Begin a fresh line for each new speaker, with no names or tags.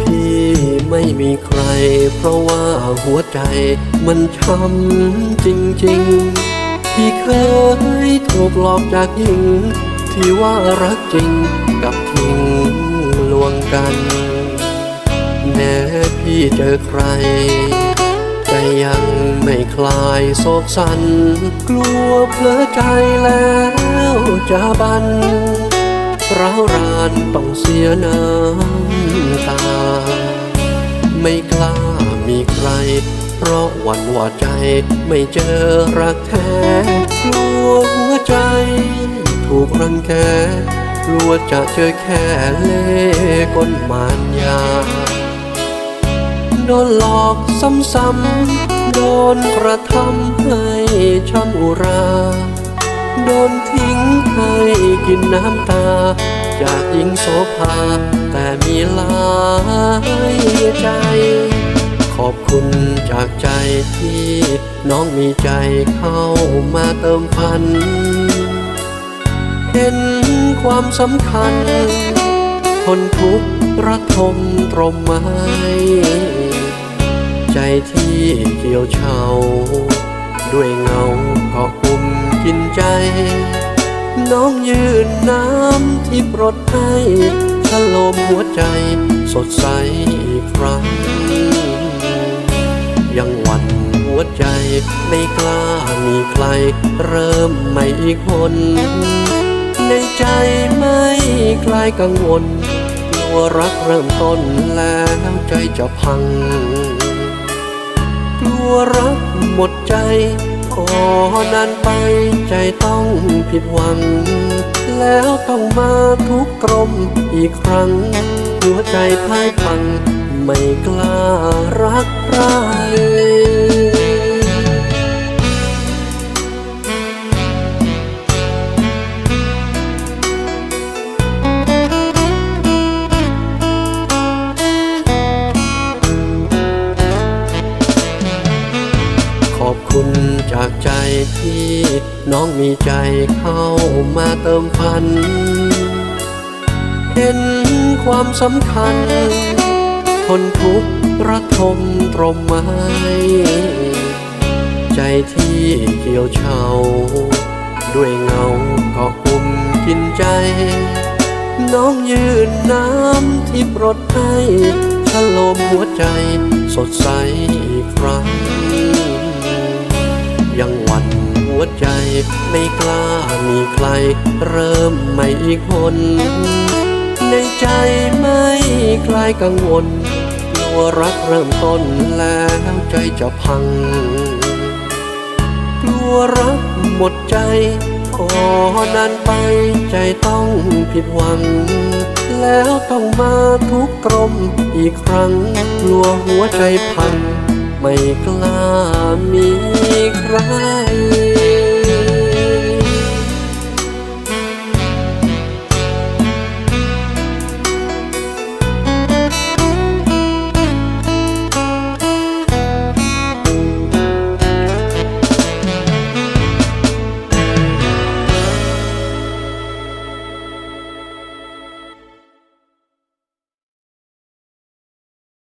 พี่ไม่มีใคร เพราะว่าหัวใจมันช้ำจริงๆพี่เคยถูกหลอกจากหญิง ที่ว่ารักจริงกับทิ้งลวงกัน แม้พี่เจอใคร ใจยังไม่คลายโศกสัน กลัวเพลอใจแล้วจะบันร้าวรานต้องเสียน้ำตา ไม่กล้ามีใคร เพราะหวันว่าใจไม่เจอรักแท้ กลัวหัวใจ ถูกรังแกกลัวจะเจอแค่เล่กลมานยา โดนหลอกซ้ำๆโดนกระทำให้ช้ำอุรา โดนทิ้งให้กินน้ำตา จากหญิงโสภาแต่มีลายใจ ขอบคุณจากใจที่น้องมีใจเข้ามาเติมพัน เห็นความสำคัญ ทนทุกข์ระทมตรมไม้ ใจที่เกี่ยวเฉาด้วยเงาก็อุ่มกินใจ น้องยืนน้ำที่ปรดให้ชโลมหัวใจสดใสอีกครั้ง ยังหวั่นหัวใจไม่กล้ามีใคร เริ่มใหม่อีกคน ในใจไม่คลายกังวลกลัวรักเริ่มต้นแล้วใจจะพัง กลัวรักหมดใจพอนานไปใจต้องผิดหวัง แล้วต้องมาทุกข์กรมอีกครั้ง หัวใจพ่ายพัง ไม่กล้ารักใคร ที่น้องมีใจเข้ามาเติมพัน เห็นความสำคัญทนทุกข์ระทมตรมไม้ ใจที่เกี่ยวเฉาด้วยเงาก็อุ่มกินใจ น้องยืนน้ำที่ปรดให้ชโลมหัวใจสดใสอีกครั้ง ยังหวั่นหัวใจไม่กล้ามีใคร เริ่มใหม่อีกคน ในใจไม่คลายกังวลกลัวรักเริ่มต้นแล้วใจจะพัง กลัวรักหมดใจพอนานไปใจต้องผิดหวัง แล้วต้องมาทุกข์กรมอีกครั้งกลัวหัวใจพัง ไม่กล้ามีใคร